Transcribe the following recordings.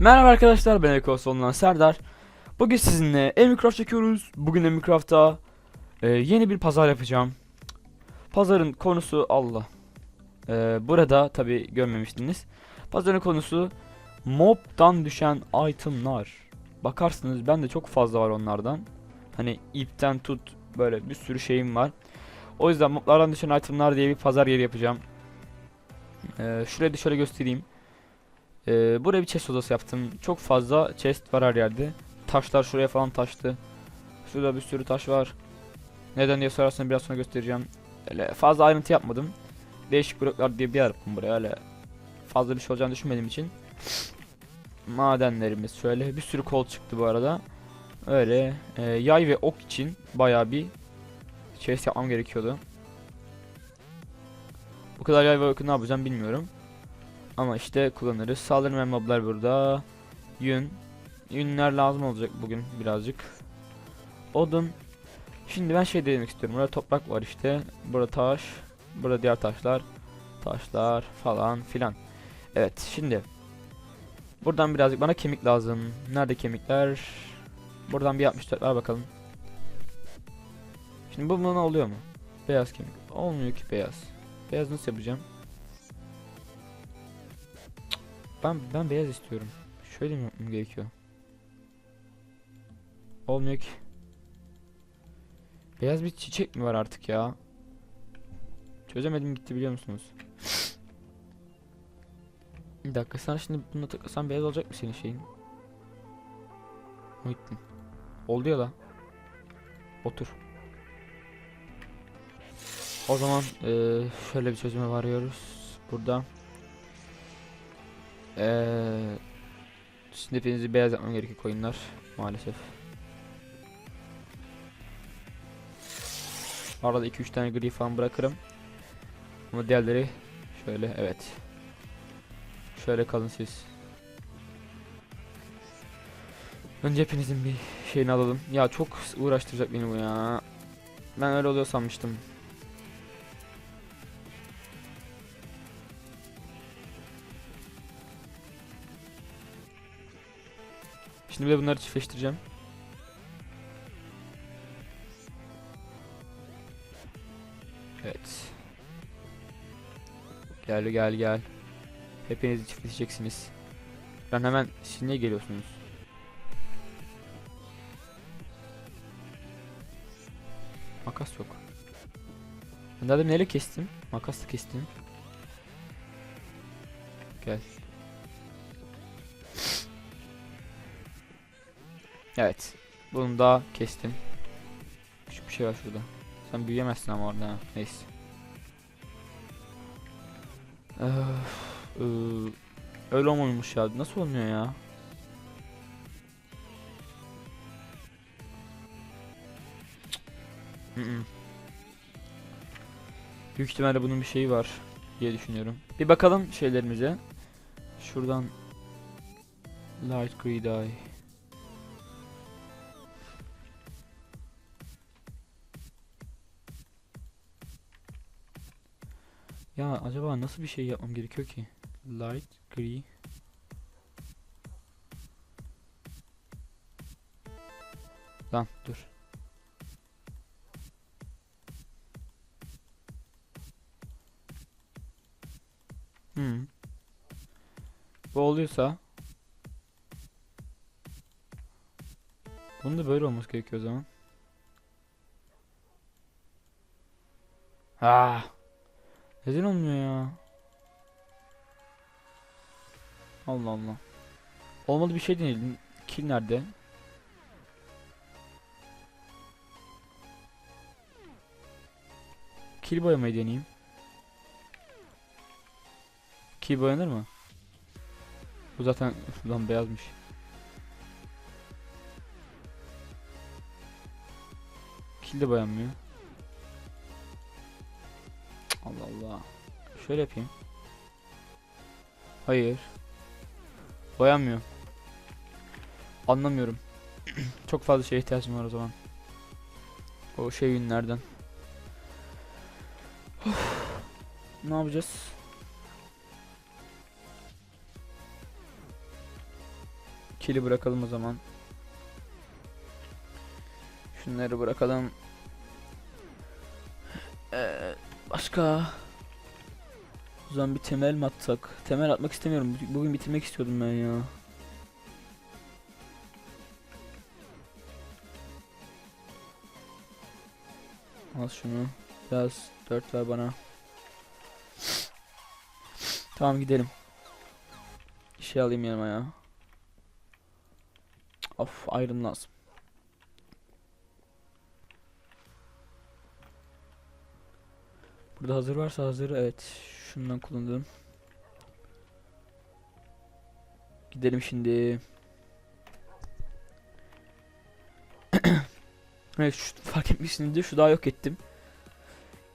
Merhaba arkadaşlar ben Ekoson'dan Serdar. Bugün sizinle Emicraft çekiyoruz. Bugün Emicraft'ta e, yeni bir pazar yapacağım. Pazarın konusu Allah. E, burada tabi görmemiştiniz. Pazarın konusu mob'dan düşen itemlar. Bakarsınız ben de çok fazla var onlardan. Hani ipten tut böyle bir sürü şeyim var. O yüzden moblardan düşen itemlar diye bir pazar yeri yapacağım. E, şurayı da şöyle göstereyim. Ee, buraya bir chest odası yaptım. Çok fazla chest var her yerde. Taşlar şuraya falan taştı. Şurada bir sürü taş var. Neden diye sorarsanız biraz sonra göstereceğim. Öyle fazla ayrıntı yapmadım. Değişik bloklar diye bir yer yaptım buraya öyle. Fazla bir şey olacağını düşünmediğim için. Madenlerimiz şöyle bir sürü kol çıktı bu arada. Öyle e, yay ve ok için baya bir chest yapmam gerekiyordu. Bu kadar yay ve oku ne yapacağım bilmiyorum. Ama işte kullanırız. Saldırı moblar burada. Yün. Yünler lazım olacak bugün birazcık. Odun. Şimdi ben şey denemek istiyorum. Burada toprak var işte. Burada taş. Burada diğer taşlar. Taşlar falan filan. Evet şimdi. Buradan birazcık bana kemik lazım. Nerede kemikler? Buradan bir 64 var bakalım. Şimdi bu buna oluyor mu? Beyaz kemik. Olmuyor ki beyaz. Beyaz nasıl yapacağım? Ben ben beyaz istiyorum. Şöyle mi yapmam gerekiyor? Olmuyor ki. Beyaz bir çiçek mi var artık ya? Çözemedim gitti biliyor musunuz? Bir dakika sen şimdi bunu tıklasan beyaz olacak mı senin şeyin? Muhittin. Oldu ya da. Otur. O zaman eee, şöyle bir çözüme varıyoruz. Burada. Eee Şimdi hepinizi beyaz yapmam gerekiyor koyunlar maalesef. Arada 2-3 tane gri falan bırakırım. Ama diğerleri şöyle evet. Şöyle kalın siz. Önce hepinizin bir şeyini alalım. Ya çok uğraştıracak beni bu ya. Ben öyle oluyor sanmıştım. Şimdi de bunları çiftleştireceğim. Evet. Gel gel gel. Hepinizi çiftleşeceksiniz. Ben hemen siz geliyorsunuz? Makas yok. Ben daha neyle kestim? Makasla kestim. Gel. Evet. Bunu da kestim. Küçük bir şey var şurada. Sen büyüyemezsin ama orada. Neyse. Öf, ıı, öyle olmamış ya. Nasıl olmuyor ya? Hı. Büyük ihtimalle bunun bir şeyi var diye düşünüyorum. Bir bakalım şeylerimize. Şuradan Light Green Dye. Ya acaba nasıl bir şey yapmam gerekiyor ki? Light gray. Lan dur. Hmm. Bu oluyorsa Bunun da böyle olması gerekiyor o zaman. Ah. Neden olmuyor ya? Allah Allah. Olmadı bir şey deneyelim. Kill nerede? Kill boyamayı deneyeyim. Ki boyanır mı? Bu zaten lan beyazmış. Kil de boyanmıyor. Allah Allah. Şöyle yapayım. Hayır. Boyanmıyor. Anlamıyorum. Çok fazla şeye ihtiyacım var o zaman. O şey günlerden. Ne yapacağız? Kili bırakalım o zaman. Şunları bırakalım. Ee, başka o zaman bir temel mi atsak? Temel atmak istemiyorum. Bu- Bugün bitirmek istiyordum ben ya. Al şunu. Biraz 4 ver bana. Tamam gidelim. Şey alayım yanıma ya. Of iron lazım. Burada hazır varsa hazır evet. Şundan kullandım. Gidelim şimdi. evet şu, fark etmişsinizdir şu dağı yok ettim.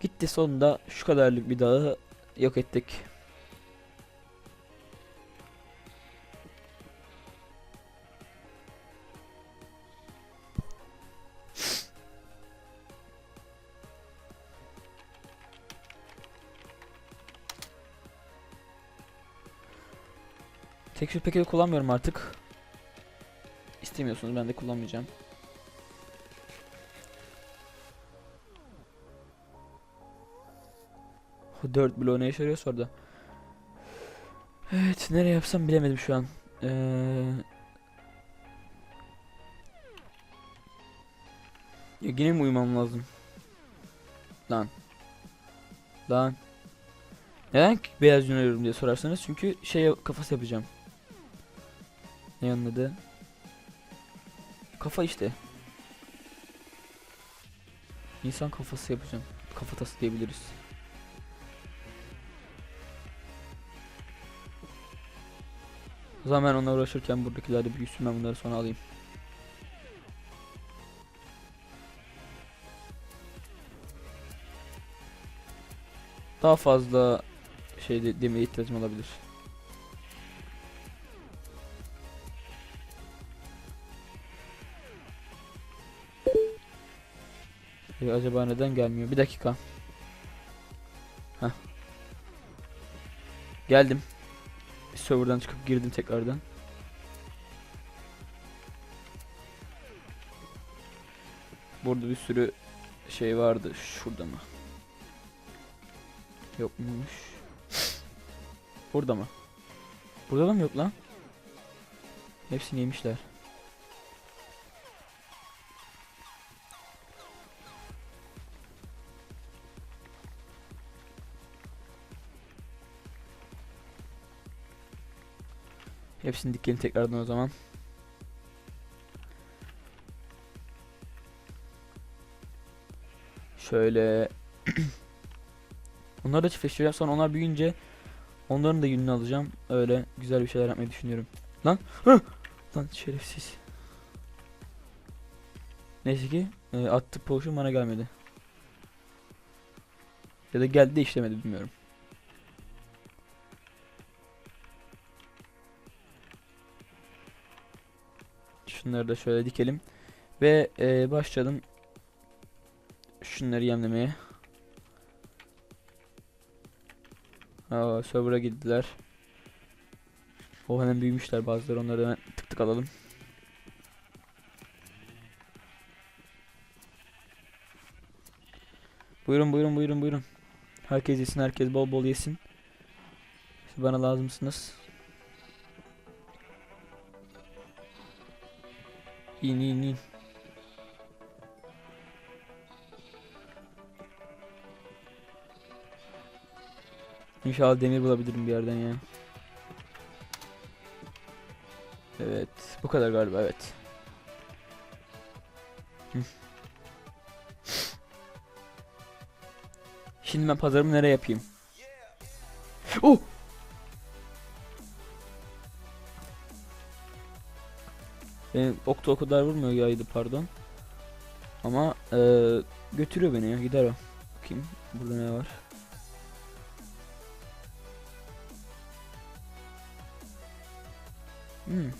Gitti sonunda şu kadarlık bir dağı yok ettik. Tekstür peki kullanmıyorum artık. İstemiyorsunuz ben de kullanmayacağım. O 4 bloğu ne işe yarıyor orada? Evet nereye yapsam bilemedim şu an. Ee... Ya yine mi uyumam lazım? Lan. Lan. Neden beyaz yün diye sorarsanız çünkü şey kafası yapacağım. Ne onun adı? Kafa işte. İnsan kafası yapacağım. Kafatası diyebiliriz. O zaman ben onunla uğraşırken buradakiler de büyüsün ben bunları sonra alayım. Daha fazla şeyde demeye ihtiyacım olabilir. Ee, acaba neden gelmiyor? Bir dakika. Heh. Geldim. Serverdan çıkıp girdim tekrardan. Burada bir sürü şey vardı. Şurada mı? Yok muymuş? Burada mı? Burada da mı yok lan? Hepsini yemişler. Hepsini dikelim tekrardan o zaman. Şöyle Onları da çiftleştireceğim sonra onlar büyüyünce onların da yününü alacağım. Öyle güzel bir şeyler yapmayı düşünüyorum. Lan Hıh! Lan şerefsiz. Neyse ki e, attı potion bana gelmedi. Ya da geldi de işlemedi bilmiyorum. Şunları da şöyle dikelim. Ve e, başladım şunları yemlemeye. Aa, server'a gittiler. O hemen büyümüşler bazıları onları hemen tık tık alalım. Buyurun buyurun buyurun buyurun. Herkes yesin herkes bol bol yesin. Bana lazımsınız. İn in in. İnşallah demir bulabilirim bir yerden ya. Evet, bu kadar galiba evet. Şimdi ben pazarımı nereye yapayım? Oh! Benim okta o kadar vurmuyor yaydı pardon. Ama eee götürüyor beni ya gider o. Bakayım burada ne var? Hmm.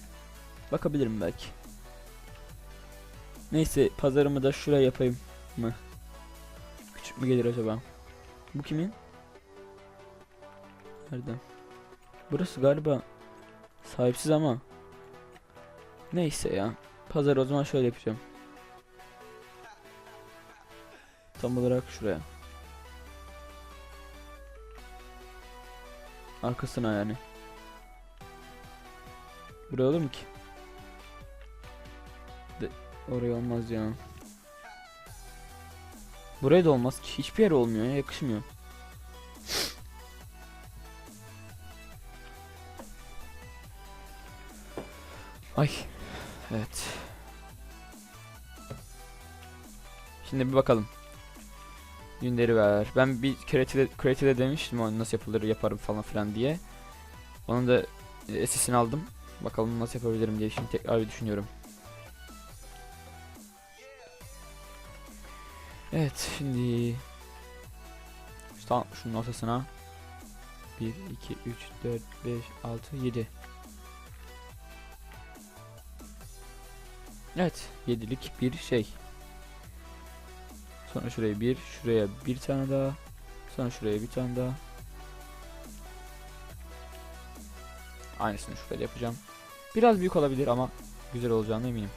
Bakabilirim belki. Neyse pazarımı da şuraya yapayım mı? Küçük mü gelir acaba? Bu kimin? Nerede? Burası galiba sahipsiz ama. Neyse ya. Pazar o zaman şöyle yapacağım. Tam olarak şuraya. Arkasına yani. Buraya olur mu ki? De oraya olmaz ya. Buraya da olmaz ki. Hiçbir yer olmuyor ya. Yakışmıyor. Ay. Evet. Şimdi bir bakalım. Günleri ver. Ben bir kreative, kreative demiştim o nasıl yapılır yaparım falan filan diye. Onun da e, SS'ini aldım. Bakalım nasıl yapabilirim diye şimdi tekrar bir düşünüyorum. Evet şimdi Tamam şunun ortasına 1, 2, 3, 4, 5, 6, 7 Evet yedilik bir şey. Sonra şuraya bir şuraya bir tane daha. Sonra şuraya bir tane daha. Aynısını şurada yapacağım. Biraz büyük olabilir ama güzel olacağına eminim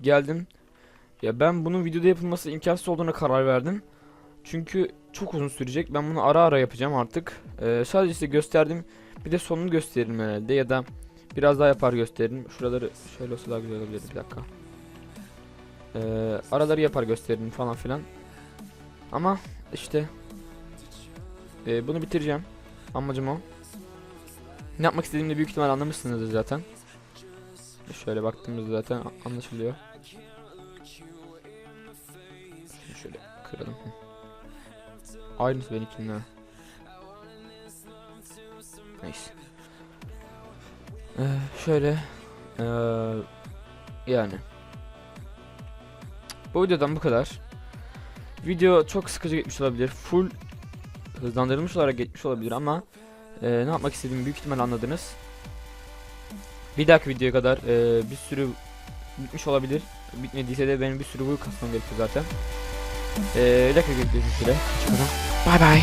geldim. Ya ben bunun videoda yapılması imkansız olduğuna karar verdim. Çünkü çok uzun sürecek. Ben bunu ara ara yapacağım artık. Ee, sadece size gösterdim. Bir de sonunu gösteririm herhalde ya da biraz daha yapar gösteririm. Şuraları şöyle olsa daha güzel olabilir bir dakika. Ee, araları yapar gösteririm falan filan. Ama işte ee, bunu bitireceğim. Amacım o. Ne yapmak istediğimde büyük ihtimal anlamışsınızdır zaten. Şöyle baktığımızda zaten anlaşılıyor. Şöyle kıralım. Aynısı benimkinin ha. Neyse. Ee, şöyle. Ee, yani. Bu videodan bu kadar. Video çok sıkıcı geçmiş olabilir. Full hızlandırılmış olarak geçmiş olabilir ama e, ne yapmak istediğimi büyük ihtimal anladınız. Bir dahaki videoya kadar e, bir sürü bitmiş olabilir. Bitmediyse de benim bir sürü bu kasmam gerekiyor zaten. E, bir dakika. Hoşçakalın. Bay bay.